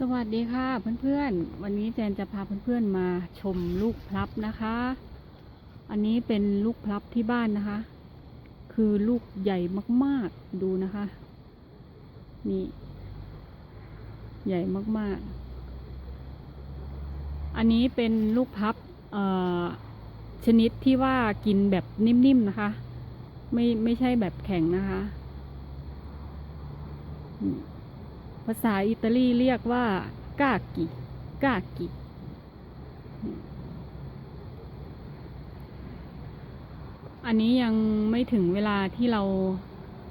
สวัสดีค่ะเพื่อนๆ วันนี้แจนจะพาเพื่อนๆมาชมลูกพลับนะคะ อันนี้เป็นลูกพลับที่บ้านนะคะ คือลูกใหญ่มากๆดูนะคะ นี่ ใหญ่มากๆ อันนี้เป็นลูกพลับเอ่อชนิดที่ว่ากินแบบนิ่มๆนะคะ ไม่ไม่ใช่แบบแข็งนะคะนี่ ภาษาอิตาลีเรียกว่ากากิกากิ อันนี้ยังไม่ถึงเวลาที่เรา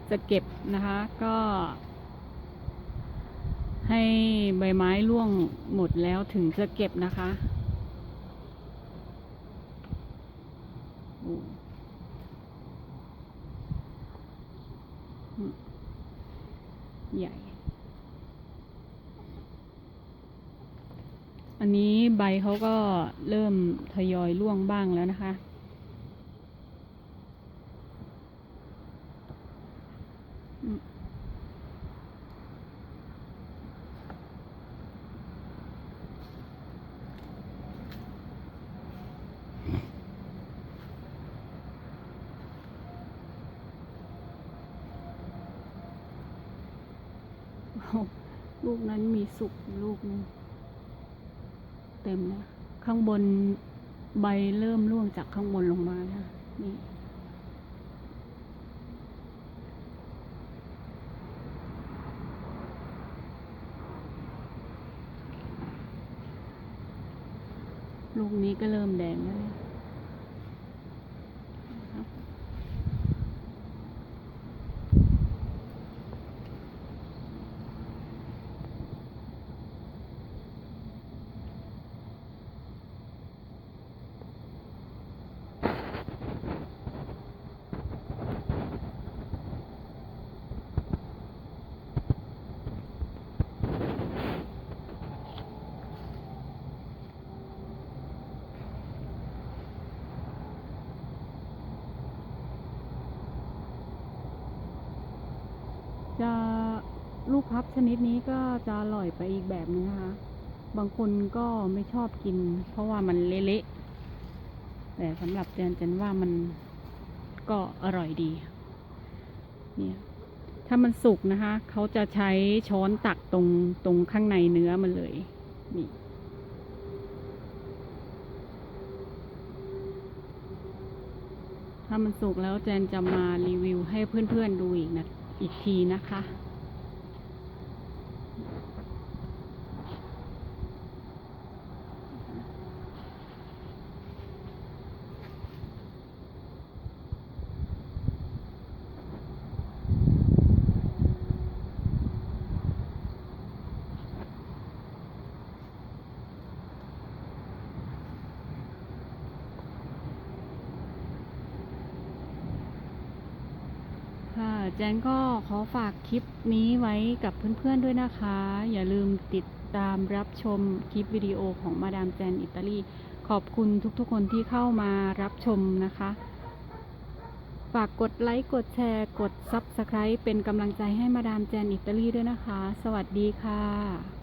จะเก็บนะคะ ก็ ให้ใบไม้ร่วงหมดแล้วถึงจะเก็บนะคะใหญ่ อันนี้ใบเขาก็เริ่มทยอยร่วงบ้างแล้วนะคะโอ้ลูกนั้นมีสุกลูกนึง เต็มแล้วข้างบนใบเริ่มร่วงจากข้างบนลงมานะนี่ลูกนี้ก็เริ่มแดงแล้ว จะลูกพับชนิดนี้ก็จะอร่อยไปอีกแบบนึงนะคะ บางคนก็ไม่ชอบกิน เพราะว่ามันเละๆ แต่สำหรับแจนแจนว่ามันก็อร่อยดี เนี่ยถ้ามันสุกนะคะ เขาจะใช้ช้อนตักตรงตรงข้างในเนื้อมันเลย นี่ถ้ามันสุกแล้วแจนจะมารีวิวให้เพื่อนๆดูอีกนะ อีกทีนะคะ แจนก็ขอฝากคลิปนี้ไว้กับเพื่อนๆด้วยนะคะ อย่าลืมติดตามรับชมคลิปวิดีโอของมาดามแจนอิตาลี ขอบคุณทุกๆคนที่เข้ามารับชมนะคะ ฝากกดไลค์กดแชร์กด Subscribe เป็นกำลังใจให้มาดามแจนอิตาลีด้วยนะคะ สวัสดีค่ะ